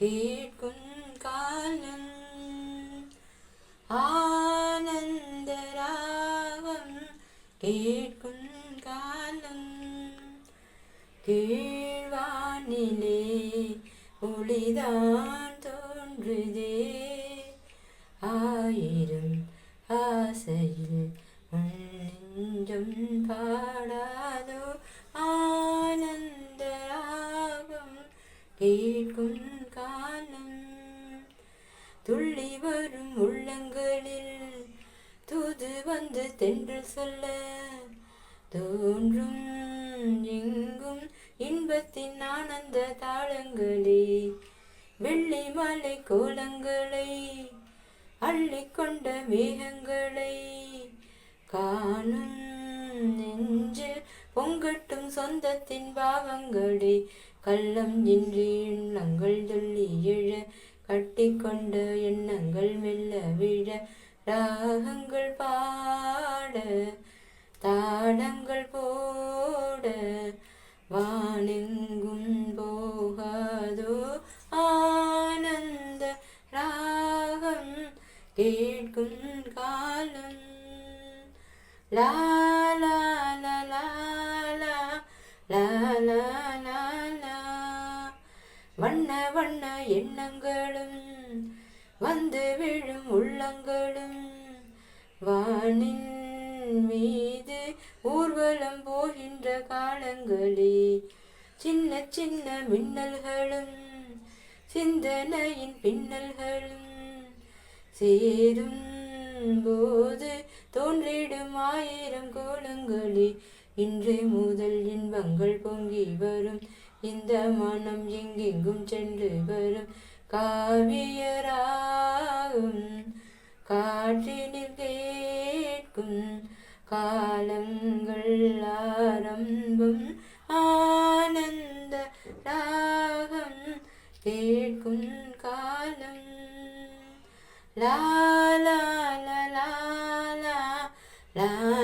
കേൾക്കും കാലം ആനന്ദരാഗം കേൾക്കും കാലം കീഴ്വാനിലെ ഒളിതാൻ തോന്റുതേ ആയിരം கேட்கும் காலம் துள்ளி வரும் உள்ளங்களில். தூது வந்து தென்று சொல்ல தோன்றும் எங்கும் இன்பத்தின் ஆனந்த தாளங்களே. வெள்ளி மலை கோலங்களை அள்ளிக்கொண்ட மேகங்களை காணும் நெஞ்சு பொங்கட்டும் சொந்தத்தின் பாவங்களே. கள்ளம் இன்றி எண்ணங்கள் சொல்லி இழ கட்டிக்கொண்ட எண்ணங்கள் மெல்ல விழ ராகங்கள் பாட தாளங்கள் போட வானெங்கும் போகாதோ ஆனந்த ராகம் கேட்கும் காலம். லா லா லா வண்ண வண்ண எண்ணங்களும் வந்து விழும் உள்ளங்களும். வானின் மீது ஊர்வலம் போகின்ற காலங்களே சின்ன சின்ன மின்னல்களும் சிந்தனையின் பின்னல்களும் சேரும் போது தோன்றிடும் ஆயிரம் கோலங்களே. இன்றே முதல் இன்பங்கள் பொங்கி வரும். இந்த மனம் எங்கெங்கும் சென்று வரும். காவியராகும். காற்றினில் கேட்கும் காலங்கள் ஆரம்பம். ஆனந்த ராகம் கேட்கும் காலம். லா லா லா